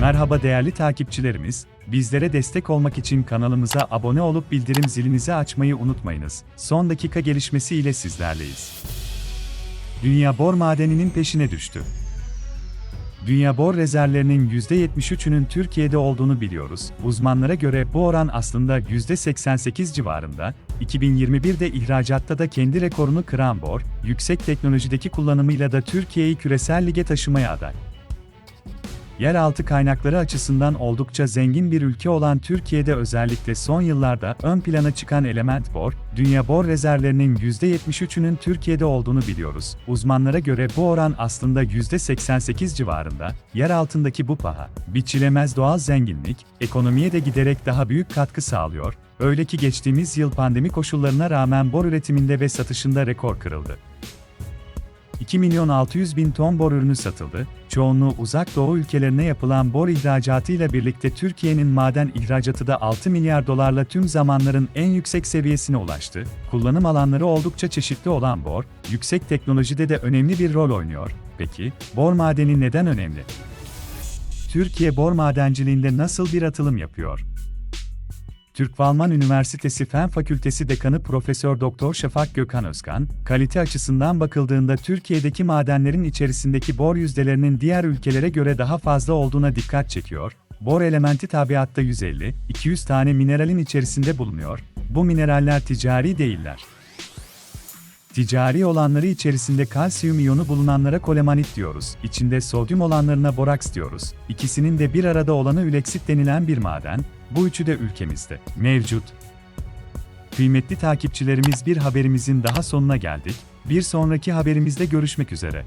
Merhaba değerli takipçilerimiz, bizlere destek olmak için kanalımıza abone olup bildirim zilinizi açmayı unutmayınız. Son dakika gelişmesi ile sizlerleyiz. Dünya bor madeninin peşine düştü. Dünya bor rezervlerinin %73'ünün Türkiye'de olduğunu biliyoruz. Uzmanlara göre bu oran aslında %88 civarında. 2021'de ihracatta da kendi rekorunu kıran bor, yüksek teknolojideki kullanımıyla da Türkiye'yi küresel lige taşımaya aday. Yeraltı kaynakları açısından oldukça zengin bir ülke olan Türkiye'de özellikle son yıllarda ön plana çıkan element bor, dünya bor rezervlerinin %73'ünün Türkiye'de olduğunu biliyoruz. Uzmanlara göre bu oran aslında %88 civarında, yer altındaki bu paha, biçilemez doğal zenginlik, ekonomiye de giderek daha büyük katkı sağlıyor, öyle ki geçtiğimiz yıl pandemi koşullarına rağmen bor üretiminde ve satışında rekor kırıldı. 2 milyon 600 bin ton bor ürünü satıldı. Çoğunluğu uzak doğu ülkelerine yapılan bor ihracatıyla birlikte Türkiye'nin maden ihracatı da 6 milyar dolarla tüm zamanların en yüksek seviyesine ulaştı. Kullanım alanları oldukça çeşitli olan bor, yüksek teknolojide de önemli bir rol oynuyor. Peki, bor madeni neden önemli? Türkiye bor madenciliğinde nasıl bir atılım yapıyor? Türk Valman Üniversitesi Fen Fakültesi Dekanı Profesör Doktor Şafak Gökhan Özkan, kalite açısından bakıldığında Türkiye'deki madenlerin içerisindeki bor yüzdelerinin diğer ülkelere göre daha fazla olduğuna dikkat çekiyor. Bor elementi tabiatta 150-200 tane mineralin içerisinde bulunuyor. Bu mineraller ticari değiller. Ticari olanları içerisinde kalsiyum iyonu bulunanlara kolemanit diyoruz. İçinde sodyum olanlarına boraks diyoruz. İkisinin de bir arada olanı üleksit denilen bir maden. Bu üçü de ülkemizde mevcut. Kıymetli takipçilerimiz bir haberimizin daha sonuna geldik. Bir sonraki haberimizde görüşmek üzere.